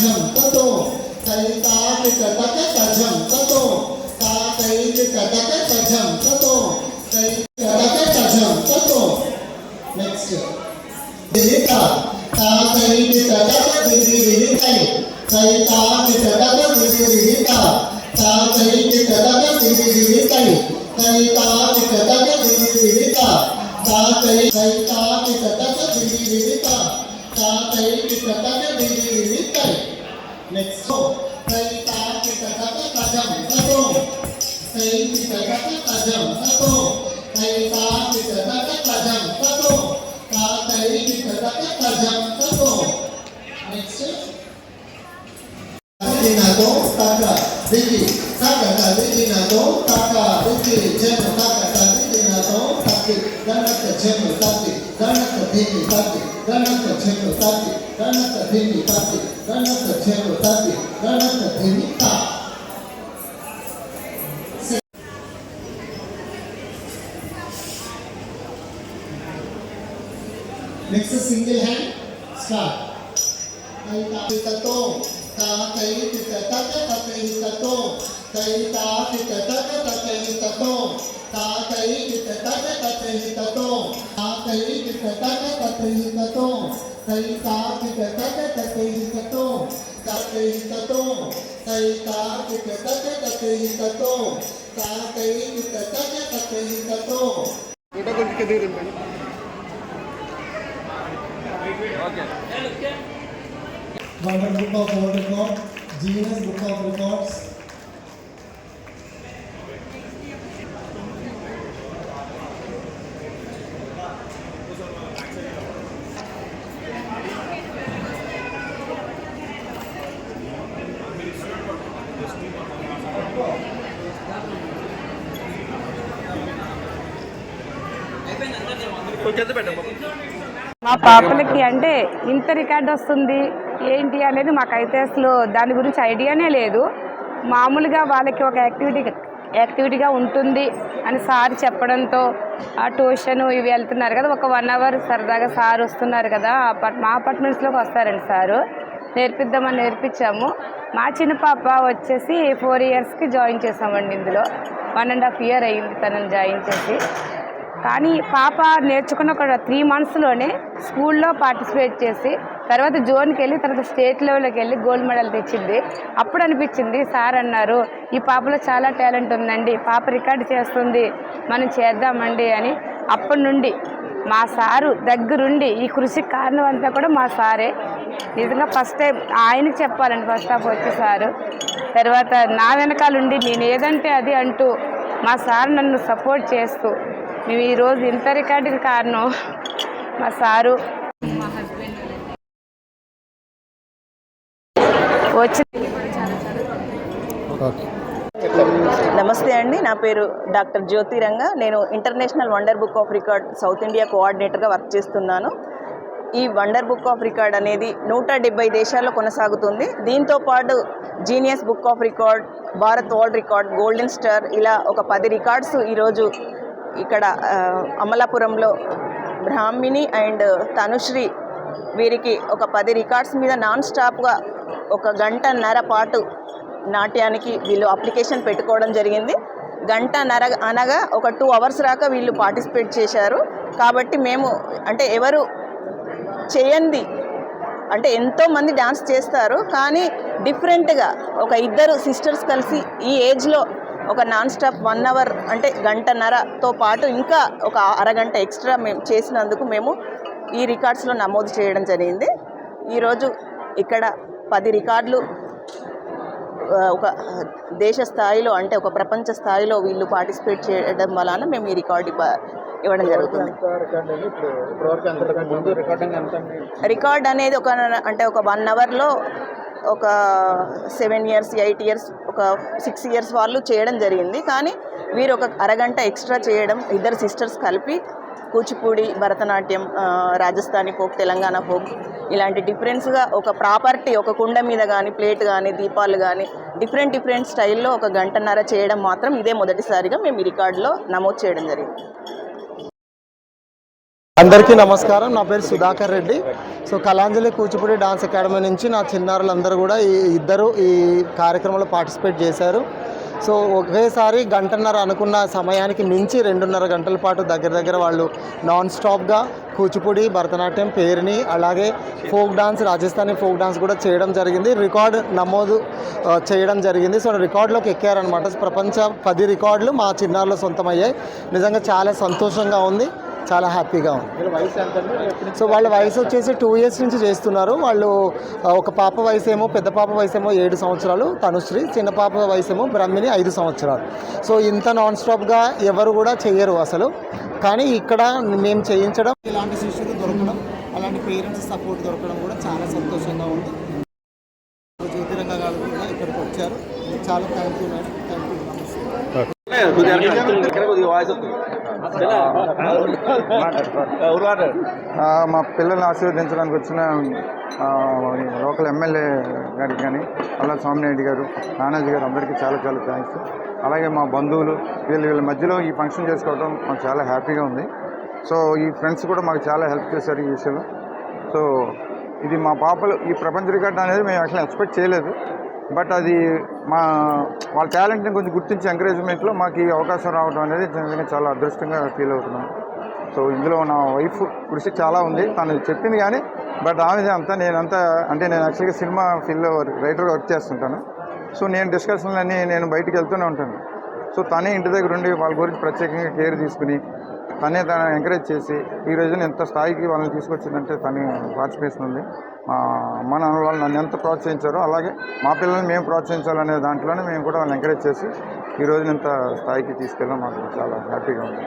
झमकतो कैता कटक कझमकतो का कैत कटक कझमकतो कै कटक कझमकतो नेक्स्ट दिलिता का कैत कटक दिलिताई कैता कटक दिलिता का कैत कटक दिलिताई कैता कटक तई का कैता कटक दिलिता తాకిట తక విధి విహిత తాకై తై తాకిట తక విధి విహిత తాకైకిట తక విధి విహితై నెక్స్ట్ తై తాకిట తక తజం తతో తై కిట తక తజం తతో తై తాకిట తక తజం తతో తాకైకిట తక తజం తతో next Dinato taka diki taka ka dinato taka diki jeno taka ka dinato taki Jimmy Sati, turn up the Jimmy Sati, turn up the Jimmy Sati, turn up the Jimmy Sati, turn up the Jimmy Sati, turn up the Jimmy Sati. Next is single hand, start. Tato, ta tayi tita tata ta tayi tato, tayi ta tita tata ta tayi tato. काकैकित तत् कथयिततो काकैकित तत् कथयिततो कैकाकित तत् कथयिततो कथयिततो कैकाकित तत् कथयिततो काकैकित तत् कथयिततो photo को दिखे दे रहे हैं okay world book of world record Guinness book of records మా పాపలకి అంటే ఇంత రికార్డ్ వస్తుంది ఏంటి అనేది మాకైతే అసలు దాని గురించి ఐడియానే లేదు. మామూలుగా వాళ్ళకి ఒక యాక్టివిటీ యాక్టివిటీగా ఉంటుంది అని సార్ చెప్పడంతో ఆ ట్యూషన్ ఇవి వెళ్తున్నారు కదా ఒక వన్ అవర్ సరదాగా సార్ వస్తున్నారు కదా మా అపార్ట్మెంట్స్లోకి వస్తారండి సారు. నేర్పిద్దామని నేర్పించాము. మా చిన్న పాప వచ్చేసి ఫోర్ ఇయర్స్కి జాయిన్ చేసామండి ఇందులో. వన్ అండ్ హాఫ్ ఇయర్ అయ్యింది తనని జాయిన్ చేసి. కానీ పాప నేర్చుకున్న ఒక త్రీ మంత్స్లోనే స్కూల్లో పార్టిసిపేట్ చేసి తర్వాత జోన్కి వెళ్ళి తర్వాత స్టేట్ లెవెల్కి వెళ్ళి గోల్డ్ మెడల్ తెచ్చింది. అప్పుడు అనిపించింది సార్ అన్నారు ఈ పాపలో చాలా టాలెంట్ ఉందండి పాప రికార్డ్ చేస్తుంది మనం చేద్దామండి అని. అప్పటి నుండి మా సారు దగ్గరుండి ఈ కృషికి కారణం అంతా కూడా మా సారే. నిజంగా ఫస్ట్ టైం ఆయనకి చెప్పాలండి ఫస్ట్ ఆఫ్ వచ్చి సారు. తర్వాత నా వెనకాలండి నేను ఏదంటే అది అంటూ మా సార్ నన్ను సపోర్ట్ చేస్తూ మేము ఈరోజు ఇంత రికార్డుకి కారణం మా సారు. మా హస్బెండ్ వచ్చి నమస్తే అండి నా పేరు డాక్టర్ జ్యోతి రంగ. నేను international wonder book of record south India కోఆర్డినేటర్గా work చేస్తున్నాను. ఈ వండర్ బుక్ ఆఫ్ రికార్డ్ అనేది నూట డెబ్బై దేశాల్లో కొనసాగుతుంది. దీంతో పాటు genius book of record Bharat world record golden star ఇలా ఒక పది రికార్డ్స్ ఈరోజు ఇక్కడ అమలాపురంలో బ్రాహ్మిణి అండ్ తనుశ్రీ వీరికి ఒక పది రికార్డ్స్ మీద నాన్ స్టాప్గా ఒక గంటన్నర పాటు నాట్యానికి వీళ్ళు అప్లికేషన్ పెట్టుకోవడం జరిగింది. గంట నర అనగా ఒక టూ అవర్స్ రాక వీళ్ళు పార్టిసిపేట్ చేశారు. కాబట్టి మేము అంటే ఎవరు చేయంది అంటే ఎంతోమంది డ్యాన్స్ చేస్తారు. కానీ డిఫరెంట్గా ఒక ఇద్దరు సిస్టర్స్ కలిసి ఈ ఏజ్లో ఒక నాన్ స్టాప్ వన్ అవర్ అంటే గంటన్నరతో పాటు ఇంకా ఒక అరగంట ఎక్స్ట్రా మేము చేసినందుకు మేము ఈ రికార్డ్స్లో నమోదు చేయడం జరిగింది. ఈరోజు ఇక్కడ పది రికార్డులు ఒక దేశ స్థాయిలో అంటే ఒక ప్రపంచ స్థాయిలో వీళ్ళు పార్టిసిపేట్ చేయడం వలన మేము ఈ రికార్డు ఇవ్వ- ఇవ్వడం జరుగుతుంది. రికార్డ్ అనేది ఒక అంటే ఒక వన్ అవర్లో ఒక సెవెన్ ఇయర్స్ ఎయిట్ ఇయర్స్ ఒక సిక్స్ ఇయర్స్ వాళ్ళు చేయడం జరిగింది. కానీ వీరు ఒక అరగంట ఎక్స్ట్రా చేయడం ఇద్దరు సిస్టర్స్ కలిపి కూచిపూడి భరతనాట్యం రాజస్థానీ ఫోక్ తెలంగాణ ఫోక్ ఇలాంటి డిఫరెన్స్గా ఒక ప్రాపర్టీ ఒక కుండ మీద కానీ ప్లేట్ కానీ దీపాలు కానీ డిఫరెంట్ డిఫరెంట్ స్టైల్లో ఒక గంటన్నర చేయడం మాత్రం ఇదే మొదటిసారిగా మేము ఈ రికార్డులో నమోదు చేయడం జరిగింది. అందరికీ నమస్కారం. నా పేరు Sudhakar Reddy. So Kalanjali Kuchipudi dance academy నుంచి నా చిన్నారులందరూ కూడా ఈ ఇద్దరు ఈ కార్యక్రమంలో పార్టిసిపేట్ చేశారు. సో ఒకేసారి గంటన్నర అనుకున్న సమయానికి మించి రెండున్నర గంటల పాటు దగ్గర దగ్గర వాళ్ళు నాన్ స్టాప్గా కూచిపూడి భరతనాట్యం పేరుని అలాగే folk dance Rajasthani folk dance కూడా చేయడం జరిగింది. రికార్డ్ నమోదు చేయడం జరిగింది. సో రికార్డులోకి ఎక్కారనమాట ప్రపంచ పది రికార్డులు మా చిన్నారులు సొంతమయ్యాయి. నిజంగా చాలా సంతోషంగా ఉంది. చాలా హ్యాపీగా ఉంది. సో వాళ్ళ వయసు వచ్చేసి టూ ఇయర్స్ నుంచి చేస్తున్నారు. వాళ్ళు ఒక పాప వయసు ఏమో పెద్ద పాప వయసు ఏమో ఏడు సంవత్సరాలు తనుశ్రీ చిన్న పాప వయసు ఏమో బ్రహ్మిణి ఐదు సంవత్సరాలు. సో ఇంత నాన్ స్టాప్గా ఎవరు కూడా చెయ్యరు అసలు. కానీ ఇక్కడ మేము చేయించడం ఇలాంటి శిష్యులు దొరకడం అలాంటి పేరెంట్స్ సపోర్ట్ దొరకడం కూడా చాలా సంతోషంగా ఉంది. జ్యోతిరంగ గారు కూడా ఇక్కడికి వచ్చారు. చాలా thank you madam thank you నమస్తే మా పిల్లల్ని ఆశీర్వదించడానికి వచ్చిన లోకల్ ఎమ్మెల్యే గారికి కానీ అలా స్వామినాయుడు గారు నానాజీ గారు అందరికీ చాలా చాలా థ్యాంక్స్ అలాగే మా బంధువులు వీళ్ళ వీళ్ళ మధ్యలో ఈ ఫంక్షన్ చేసుకోవడం మాకు చాలా హ్యాపీగా ఉంది. సో ఈ ఫ్రెండ్స్ కూడా మాకు చాలా హెల్ప్ చేశారు ఈ విషయంలో. సో ఇది మా పాపలు ఈ ప్రపంచ రికార్డ్ అనేది మేము అసలు ఎక్స్పెక్ట్ చేయలేదు. బట్ అది మా వాళ్ళ టాలెంట్ని కొంచెం గుర్తించి ఎంకరేజ్మెంట్లో మాకు ఈ అవకాశం రావడం అనేది నిజంగా చాలా అదృష్టంగా ఫీల్ అవుతున్నాం. సో ఇందులో నా వైఫ్ కృషి చాలా ఉంది. తను చెప్పింది కానీ బట్ ఆమె అంతా నేనంతా అంటే నేను యాక్చువల్గా సినిమా ఫీల్డ్లో రైటర్గా వర్క్ చేస్తుంటాను. సో నేను డిస్కషన్లన్నీ నేను బయటికి వెళ్తూనే ఉంటాను. సో తనే ఇంటి దగ్గర ఉండి వాళ్ళ గురించి ప్రత్యేకంగా కేర్ తీసుకుని తనే తను ఎంకరేజ్ చేసి ఈ రోజున ఎంత స్థాయికి వాళ్ళని తీసుకొచ్చిందంటే తను పార్టిసిపేషన్ ఉంది. మా నాన్న వాళ్ళు నన్ను ఎంత ప్రోత్సహించారో అలాగే మా పిల్లల్ని మేము ప్రోత్సహించాలనే దాంట్లోనే మేము కూడా వాళ్ళని ఎంకరేజ్ చేసి ఈ ఇంత స్థాయికి తీసుకెళ్ళడం మాకు చాలా హ్యాపీగా ఉంది.